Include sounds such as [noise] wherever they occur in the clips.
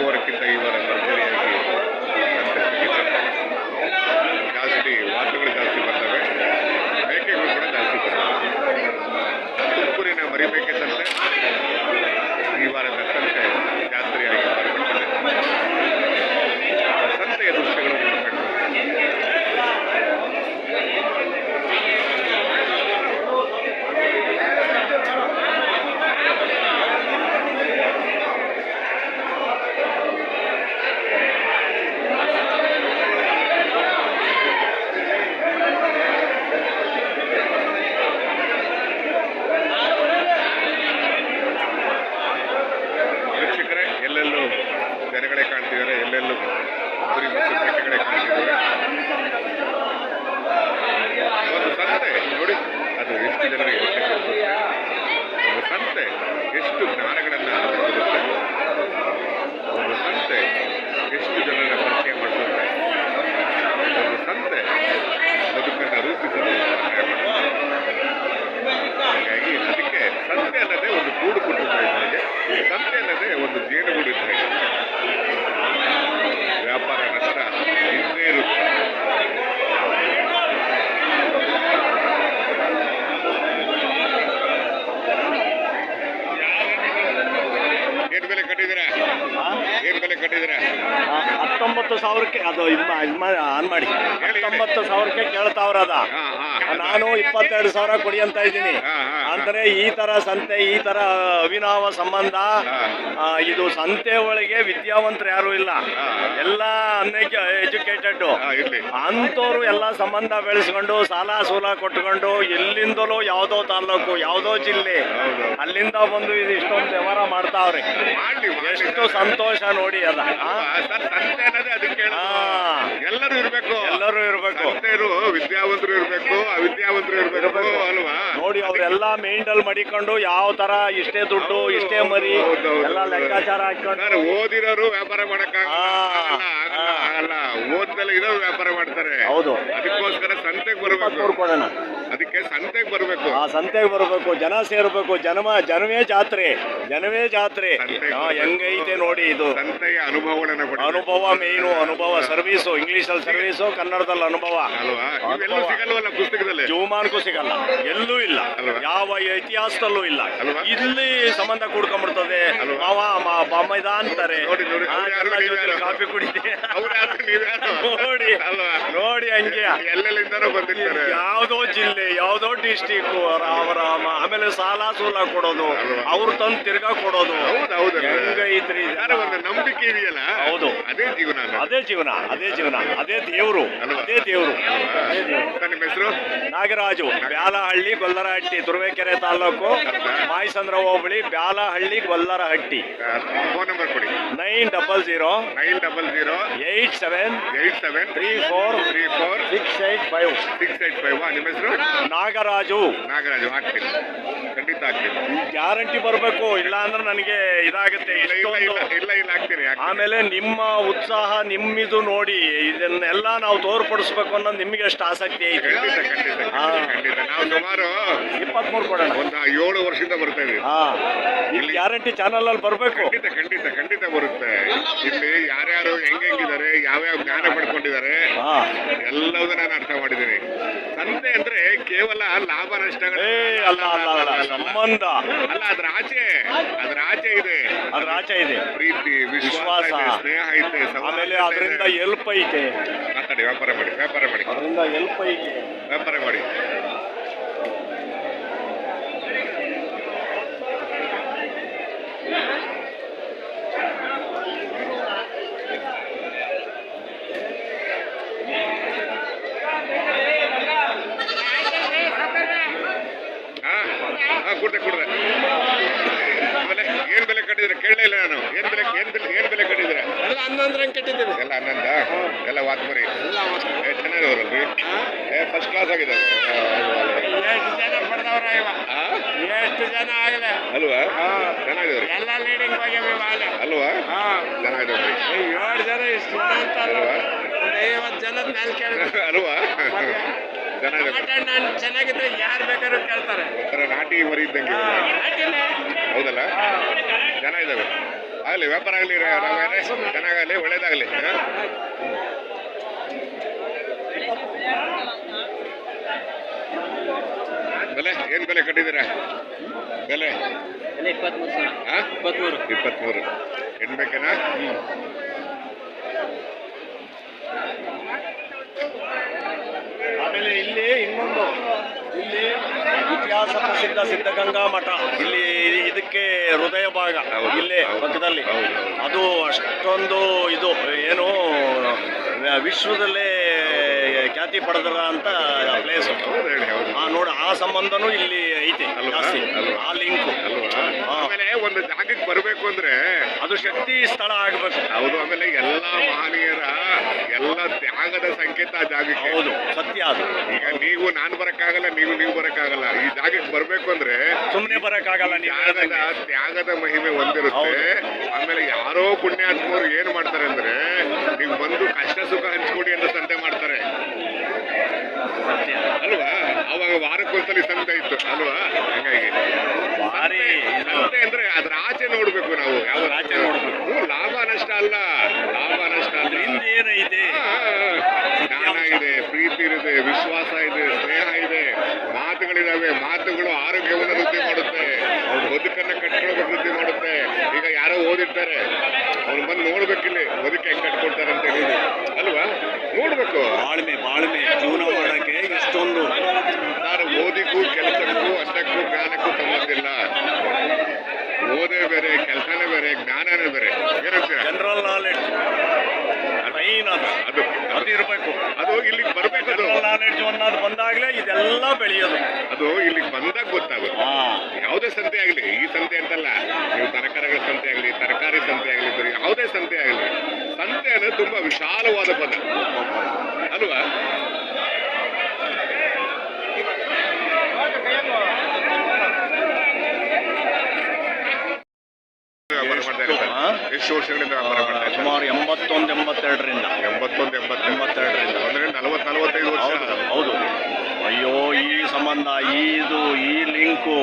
giocatore ವ್ಯಾಪಾರ ನಷ್ಟ ಇದ್ದೇ ಹತ್ತೊಂಬತ್ತು ಸಾವಿರಕ್ಕೆ ಅದು ಇದು ಆನ್ ಮಾಡಿ. ಹತ್ತೊಂಬತ್ತು ಸಾವಿರಕ್ಕೆ ಕೇಳ್ತಾವ್ರದ? ನಾನು ಇಪ್ಪತ್ತೆರಡು ಸಾವಿರ ಕೊಡಿ ಅಂತ ಇದ್ದೀನಿ. ಅಂದ್ರೆ ಈ ತರ ಸಂತೆ ಈ ತರ ಅವಿನಾವ ಸಂಬಂಧ ಇದು ಸಂತೆ ಒಳಗೆ ವಿದ್ಯಾವಂತರು ಯಾರು ಇಲ್ಲ. ಎಲ್ಲ ಎಜುಕೇಟೆಡ್ ಅಂತವ್ರು ಎಲ್ಲ ಸಂಬಂಧ ಬೆಳೆಸ್ಕೊಂಡು ಸಾಲ ಸೂಲ ಕೊಟ್ಕೊಂಡು ಎಲ್ಲಿಂದಲೂ ಯಾವ್ದೋ ತಾಲೂಕು ಯಾವ್ದೋ ಜಿಲ್ಲೆ ಅಲ್ಲಿಂದ ಬಂದು ಇದು ಇಷ್ಟೊಂದು ವ್ಯವಹಾರ ಮಾಡ್ತಾವ್ರೆ. ಎಷ್ಟು ಸಂತೋಷ ನೋಡಿ ಅದ ಎಲ್ಲರೂ ಇರ್ಬೇಕು. ಎಲ್ಲರೂ ಇರ್ಬೇಕು. ಇರು ವಿದ್ಯಾವಂತರು ಇರ್ಬೇಕು ಅವಿದ್ಯಾವಂತರು ಇರ್ಬೇಕು. ಅಲ್ವಾ? ನೋಡಿ ಅವರೆಲ್ಲ ಮೇಂಟಲ್ ಮಡಿಕೊಂಡು ಯಾವ ತರ ಇಷ್ಟೇ ದುಡ್ಡು ಇಷ್ಟೇ ಮರಿ ಎಲ್ಲ ಲೆಕ್ಕಾಚಾರ ಹಾಕೊಂಡು. ಓದಿರೋರು ವ್ಯಾಪಾರ ಮಾಡಕ್ಕಾಗಲ್ಲ ಓದ್ಮೇಲೆ ಆಗಲ್ಲ, ಓದ್ದಲ್ಲ ಇರೋರು ವ್ಯಾಪಾರ ಮಾಡ್ತಾರೆ. ಹೌದು. ಅದಕ್ಕೋಸ್ಕರ ಸಂತೆಗೆ ಬರ್ಬೇಕು. ಅದಕ್ಕೆ ಸಂತೆಗೆ ಬರಬೇಕು. ಆ ಸಂತೆಗೆ ಬರಬೇಕು ಜನ ಸೇರ್ಬೇಕು ಜನಮ ಜನವೇ ಜಾತ್ರೆ ಜನವೇ ಜಾತ್ರೆ. ಆ, ಹೆಂಗೈತೆ ನೋಡಿ ಇದು. ಸಂತೆಯ ಅನುಭವಗಳನ್ನ ಪಡಿಬೇಕು. ಅನುಭವ ಮೇನು ಅನುಭವ ಸರ್ವೀಸು ಇಂಗ್ಲಿಷಲ್ಲಿ ಸರ್ವೀಸು ಕನ್ನಡದಲ್ಲಿ ಅನುಭವ. ಅಲ್ವಾ? ಇವೆಲ್ಲೂ. ಸಿಗಲ್ವಲ್ಲ ಪುಸ್ತಕದಲ್ಲಿ? ಜೀವಮಾನಕ್ಕೂ ಸಿಗಲ್ಲ. ಎಲ್ಲೂ ಇಲ್ಲ. ಅಲ್ವಾ? ಯಾವ ಇತಿಹಾಸದಲ್ಲೂ ಇಲ್ಲ. ಅಲ್ವಾ? ಇಲ್ಲಿ ಸಂಬಂಧ ಕೂಡ್ಕೊಂಡ್ಬಿಡ್ತದೆ? ಮಾವ ಮ- ಬಾಮೈದ ಅಂತಾರೆ ನೋಡಿ, ನೋಡಿ, ಆ, ಅವ್ರು ಯಾರು, ಎಲ್ಲ ಜೊತೆಲಿ ಯಾರು? ಕಾಫಿ ಕುಡಿತೀವಿ ಅವ್ರು ಯಾರು ನೀವ್ಯಾರು? ನೋಡಿ. ಅಲ್ವಾ? ನೋಡಿ ಹಂಗೆ. ಎಲ್ಲೆಲ್ಲಿಂದನೋ ಬಂದಿರ್ತಾರೆ. ಯಾವ್ದೋ ಜಿಲ್ಲೆ ಯಾವ್ದೋ ಡಿಸ್ಟಿಕ್ ಅವರ ಆಮೇಲೆ ಸಾಲ ಸೂಲ ಕೊಡೋದು? ಅವ್ರು ತಂದು ತಿರ್ಗಾ ಕೊಡೋದು. ನಂಬಿಕೆ ಇದೆಯಲ್ಲ? ಹೌದು. ಅದೇ ಜೀವನ ಅದೇ ಜೀವನ ಅದೇ ಜೀವನ ಅದೇ ದೇವರು ಅದೇ ದೇವರು ನಿಮ್ಮ ಹೆಸರು? ನಾಗರಾಜು ಬ್ಯಾಲಹಳ್ಳಿ ಗೊಲ್ಲರಹಟ್ಟಿ ತುರುವೇಕೆರೆ ತಾಲೂಕು ಮಾಯಸಂದ್ರ ಹೋಬಳಿ ಬ್ಯಾಲಹಳ್ಳಿ ಗೊಲ್ಲರಹಟ್ಟಿ. ಫೋನ್ ನಂಬರ್ ಕೊಡಿ. Nine double zero nine double zero eight seven eight seven three four three four six eight five. Six eight five. ನಿಮ್ಮ ಹೆಸರು? ನಾಗರಾಜು. ನಾಗರಾಜು ಹಾಕ್ತೀನಿ ಖಂಡಿತ ಹಾಕ್ತೀನಿ ಗ್ಯಾರಂಟಿ ಬರಬೇಕು ಇಲ್ಲ ಅಂದ್ರೆ ನನಗೆ ಇದಾಗುತ್ತೆ ಇಲ್ಲ ಇಲ್ಲ ಇಷ್ಟೊಂದು. ಇಲ್ಲ ಇಲ್ಲ ಹಾಕ್ತೀನಿ. ಆಮೇಲೆ ನಿಮ್ಮ ಉತ್ಸಾಹ ನಿಮ್ಮಿದು ನೋಡಿ ಇದನ್ನೆಲ್ಲ ನಾವು ತೋರ್ಪಡಿಸ್ಬೇಕು ಅನ್ನೋದು ನಿಮಗೆ ಎಷ್ಟು ಆಸಕ್ತಿ ಐತೆ. ಖಂಡಿತ ಖಂಡಿತ ಹಾ. ಖಂಡಿತ, ನಾವು ಸುಮಾರು ಇಪ್ಪತ್ಮೂರು ಕೊಡೋಣ. ಒಂದು ಏಳು ವರ್ಷದಿಂದ ಬರ್ತಾ ಇದೀವಿ. ಹಾ. ಇಲ್ಲಿ ಗ್ಯಾರಂಟಿ ಚಾನಲ್ ಅಲ್ಲಿ ಬರಬೇಕು. ಖಂಡಿತ ಖಂಡಿತ ಖಂಡಿತ ಬರುತ್ತೆ. ಇಲ್ಲಿ ಯಾರ್ಯಾರು ಹೆಂಗೆಂಗಿದ್ದಾರೆ ಯಾವ್ಯಾವ ಜ್ಞಾನ ಪಡ್ಕೊಂಡಿದ್ದಾರೆ ಹಾ. ಎಲ್ಲವನ್ನ ನಾನು ಅರ್ಥ ಮಾಡಿದ್ದೀನಿ. ತಂದೆ ಅಂದ್ರೆ ಕೇವಲ ಲಾಭ ನಷ್ಟಗಳೇ ಅಲ್ಲ ಅಲ್ಲ ಅಲ್ಲ ಸಂಬಂಧ. ಅಲ್ಲ ಅದ್ರ ಆಚೆ ಅದ್ರ ಆಚೆ ಇದೆ. ಅದ್ರ ಆಚೆ ಇದೆ. ಪ್ರೀತಿ ವಿಶ್ವಾಸ. ವಿಶ್ವಾಸ. ಇದೆ ಸ್ನೇಹ ಐತೆ ಆಮೇಲೆ ಸೌಹಾರ್ದತೆ ಅದರಿಂದ ಇದೆ. ಎಲ್ಪ್ ಐತೆ. ಮಾತಾಡಿ ವ್ಯಾಪಾರ ಮಾಡಿ ವ್ಯಾಪಾರ ಮಾಡಿ. ಅದರಿಂದ ಎಲ್ಪ್ ಐತೆ. ವ್ಯಾಪಾರ ಮಾಡಿ ಹಾ ಹಾ ಕೊಡ್ದೆ ಕೊಡ್ದೆ ಆಮೇಲೆ ಏನ್ ಬೆಲೆ ಕಟ್ಟಿದ್ರೆ ಕೇಳಲೇ ಇಲ್ಲ ನಾನು ಏನ್ ಬೆಲೆ ಏನ್ ಬೆಲೆ ಏನ್ ಬೆಲೆ ಕಟ್ಟಿದ್ರೆ ಎಲ್ಲ ಹನ್ನೊಂದರ ಕೆಟ್ಟಿದ್ದೀವಿ ಎಲ್ಲ ಆನಂದ? ಎಲ್ಲ ವಾತ್ಮರಿ ಏ ಏ ಫಸ್ಟ್ ಕ್ಲಾಸ್ ಆಗಿದೆ ಎಷ್ಟು ಜನ ಪಡೆದವ್ರ ಇವ? ಆ? ಎಷ್ಟು ಜನ ಆಗಲೇ ಅಲ್ವಾ? ಚೆನ್ನಾಗಿದವ್ರಿ ಎಲ್ಲ ಲೀಡಿಂಗ್ ಹೋಗ್ಯಾವ ಇವಾಗ. ಅಲ್ವಾ? ಹಾ ಚೆನ್ನಾಗಿದವ್ರಿ ಏಳು ಜನ ಇಷ್ಟು ಜನ ಅಂತ ಅಲ್ವ? ಒಂದು ಐವತ್ತು ಜನದ ಮೇಲೆ ಕೇಳಿದ್ರು. [laughs] ಅಲ್ವಾ? ಚೆನ್ನಾಗಿದ್ದಾರೆ ಟಮಾಟ ನಾನು ಚೆನ್ನಾಗಿದ್ರೆ ಯಾರು ಬೇಕಾದ್ರೂ ಕೇಳ್ತಾರೆ. ಒಂಥರ ನಾಟಿ ಮರಿ ಇದ್ದಂಗೆ? ಹೌದಲ್ಲ? ಚೆನ್ನಾಗಿದ್ದಾವೆ ಆಗಲಿ ವ್ಯಾಪಾರ ಆಗಲಿ ಚೆನ್ನಾಗಲಿ ಒಳ್ಳೇದಾಗಲಿ ಬೆಲೆ ಏನು ಬೆಲೆ ಕಟ್ಟಿದ್ದೀರಾ? ಬೆಲೆ? ಇಪ್ಪತ್ಮೂರು ಸಾವಿರ ಬೇಕೇನಾ ಇಪ್ಪತ್ಮೂರು. ಇಪ್ಪತ್ಮೂರು. ಹೆಣ್ಬೇಕೇನಾ ಆಮೇಲೆ ಇಲ್ಲಿ ಇನ್ನೊಂದು ಇಲ್ಲಿ ಇತಿಹಾಸ ಪ್ರಸಿದ್ಧ ಸಿದ್ಧಗಂಗಾ ಮಠ. ಇಲ್ಲಿ ಇದಕ್ಕೆ ಹೃದಯ ಭಾಗ ಇಲ್ಲಿ ಪಕ್ಕದಲ್ಲಿ. ಅದು ಅಷ್ಟೊಂದು ಇದು ಏನು ವಿಶ್ವದಲ್ಲೇ ಖ್ಯಾತಿ ಪಡೆದರ ಅಂತ ಪ್ಲೇಸ್ ನೋಡಿ ಆ ಸಂಬಂಧನೂ ಇಲ್ಲಿ ಐತೆ? ಜಾಸ್ತಿ. ಆ ಲಿಂಕು ಅಲ್ವಾ? ಆಮೇಲೆ ಒಂದು ಜಾಗಕ್ಕೆ ಬರಬೇಕು ಅಂದ್ರೆ ಅದು ಶಕ್ತಿ ಸ್ಥಳ ಆಗಬೇಕು. ಹೌದು ಆಮೇಲೆ ಎಲ್ಲ ಮಹನೀಯರ ಎಲ್ಲ ತ್ಯಾಗದ ಸಂಕೇತ ಆ ಜಾಗಕ್ಕೆ. ಹೌದು. ಅದು. ಈಗ ನೀವು ನಾನು ಬರಕ್ಕಾಗಲ್ಲ ನೀವು ನೀವು ಬರಕ್ಕಾಗಲ್ಲ. ಈ ಜಾಗಕ್ಕೆ ಬರ್ಬೇಕು ಅಂದ್ರೆ ಸುಮ್ಮನೆ ಬರಕ್ಕಾಗಲ್ಲ ನೀವು ತ್ಯಾಗದ ತ್ಯಾಗದ ಮಹಿಮೆ ಒಂದಿರುತ್ತೆ ಆಮೇಲೆ ಯಾರೋ ಪುಣ್ಯಾತ್ಮರು ಏನ್ ಮಾಡ್ತಾರೆ ಅಂದ್ರೆ ನೀವು ಬಂದು ಕಷ್ಟ ಸುಖ ಹಂಚ್ಕೊಡಿ ಅಂತ ಸಂತೆ ಮಾಡ್ತಾರೆ. ಅಲ್ವಾ? ಅವಾಗ ವಾರಕ್ಕೊಂದ್ಸಲಿ ಸಂತೆ ಇತ್ತು. ಅಲ್ವಾ? ಹಂಗಾಗಿ. ಭಾರಿ ಸಂತೆ ಅಂದ್ರೆ ಅದ್ರ ಆಚೆ ನೋಡ್ಬೇಕು ನಾವು ಯಾವ ಅದ್ರ ಆಚೆ ನೋಡ್ಬೇಕು. ಹ್ಮ್, ಲಾಭ ನಷ್ಟ ಅಲ್ಲ ಲಾಭ ನಷ್ಟ ಅಲ್ಲ ಹಿಂದೆ ಏನೈತೆ ಹಾ, ಜ್ಞಾನ ಇದೆ ಪ್ರೀತಿ ಇದೆ ವಿಶ್ವಾಸ ಇದೆ ಸ್ನೇಹ ಇದೆ ಮಾತುಗಳಿದಾವೆ ಮಾತುಗಳು ಆರೋಗ್ಯವನ್ನು ವೃದ್ಧಿ ಮಾಡುತ್ತೆ ಬದುಕನ್ನ ಕಟ್ಕೊಳ್ಳೋಕೆ ವೃದ್ಧಿ ಮಾಡುತ್ತೆ ಈಗ ಯಾರೋ ಓದಿರ್ತಾರೆ ಅವ್ನು ಬಂದು ನೋಡ್ಬೇಕಿಲ್ಲಿ ಬದುಕು ಹೆಂಗ್ ಕಟ್ಕೊಳ್ತಾರೆ ಅಂತ ಹೇಳಿ ಬೆಳೆಯೋದು. ಅದು ಇಲ್ಲಿ ಬಂದಾಗ ಗೊತ್ತಾಗುತ್ತೆ. ಯಾವುದೇ ಸಂತೆ ಆಗಲಿ ಈ ಸಂತೆ ಅಂತಲ್ಲ. ನೀವು ತರಕಾರಿಗಳ ಸಂತೆ ಆಗಲಿ ತರಕಾರಿ ಸಂತೆ ಆಗಲಿ ಬರೀ ಯಾವುದೇ ಸಂತೆ ಆಗಲಿ ಸಂತೆ ಅನ್ನೋದು ತುಂಬಾ ವಿಶಾಲವಾದ ಪದ. ಅಲ್ವಾ? ಎಷ್ಟು ವರ್ಷಗಳಿಂದ ವ್ಯಾಪಾರ ಸುಮಾರು ಎಂಬತ್ತೊಂದು ಎಂಬತ್ತೆರಡರಿಂದ. ಎಂಬತ್ತೊಂದು ಎಂಬತ್ತೆರಡು ಎಂಬತ್ತೆರಡರಿಂದ. ಅಂದ್ರೆ ನಲವತ್ ನಲವತ್ತೈದು ವರ್ಷ ಹೌದು ಹೌದು ಅಯ್ಯೋ ಈ ಸಂಬಂಧ ಈ ಇದು ಈ ಲಿಂಕು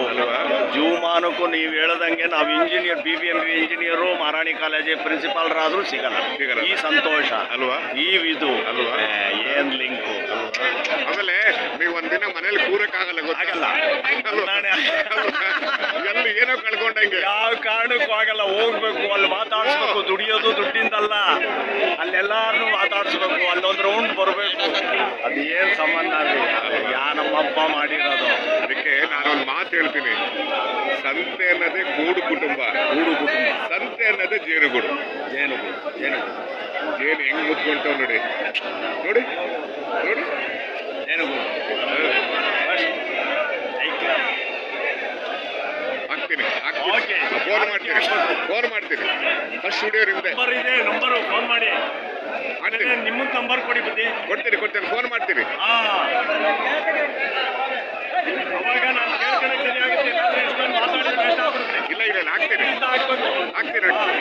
ಜೂಮಾನಕ್ಕೂ ನೀವು ಹೇಳದಂಗೆ ನಾವು engineer B B M P engineer Maharani college ಪ್ರಿನ್ಸಿಪಾಲ್ರಾದ್ರೂ ಸಿಗಲ್ಲ. ಸಿಗಲ್ಲ. ಈ ಸಂತೋಷ. ಅಲ್ವಾ? ಈ ಇದು. ಅಲ್ವಾ? ಏನ್ ಲಿಂಕು ಆಮೇಲೆ ನೀವು ಒಂದಿನ ಮನೇಲಿ ಕೂರಕ್ಕಾಗಲ್ಲ ಗೊತ್ತಾಗಲ್ಲ ಎಲ್ಲಿ ಏನೋ ಕಳ್ಕೊಂಡಂಗೆ. ಯಾವ ಕಾರಣಕ್ಕೂ ಆಗಲ್ಲ. ಹೋಗ್ಬೇಕು ಅಲ್ಲಿ ಮಾತಾಡ್ಸ್ಬೇಕು ದುಡಿಯೋದು ದುಡ್ಡಿಂದಲ್ಲ. ಅಲ್ಲೆಲ್ಲಾರನು ಮಾತಾಡ್ಸ್ಬೇಕು ಅಲ್ಲೊಂದು ರೌಂಡ್ ಬರಬೇಕು. ಅದು ಏನು ಸಂಬಂಧ ಅಲ್ಲಿ ಅದು ಯಾ ನಮ್ಮಪ್ಪ ಮಾಡಿರೋದು? ಅದಕ್ಕೆ ನಾನೊಂದು ಮಾತು ಹೇಳ್ತೀನಿ. ಸಂತೆ ಅನ್ನೋದೇ ಕೂಡು ಕುಟುಂಬ. ಕೂಡು ಕುಟುಂಬ. ಸಂತೆ ಅನ್ನೋದೇ ಜೇನುಗೂಡು. ಜೇನುಗೂಡು ಜೇನುಗೂಡು. ಜೇನು ಹೆಂಗ್ ಮುತ್ಕೊಂತಾವ್ ನೋಡಿ. ನೋಡಿ ನೋಡಿ. ಜೇನುಗೂಡು. ಹಾಕ್ತೀನಿ. ಹಾಕ್ತೀನಿ. ಫೋನ್ ಮಾಡ್ತೀನಿ. ಫೋನ್ ಮಾಡ್ತೀನಿ. ಫಸ್ಟ್ ಸ್ಟುಡಿಯೋ ನಿಮ್ದೆ. ನಂಬರ್ ಇದೆ ನಂಬರು ಫೋನ್ ಮಾಡಿ. ನಿಮ್ಮ ನಿಮ್ಮದು ನಂಬರ್ ಕೊಡಿ ಬುದ್ಧಿ. ಕೊಡ್ತೀನಿ ಕೊಡ್ತೀನಿ. ಫೋನ್ ಮಾಡ್ತೀನಿ. ಹಾಕ್ಬೇಕು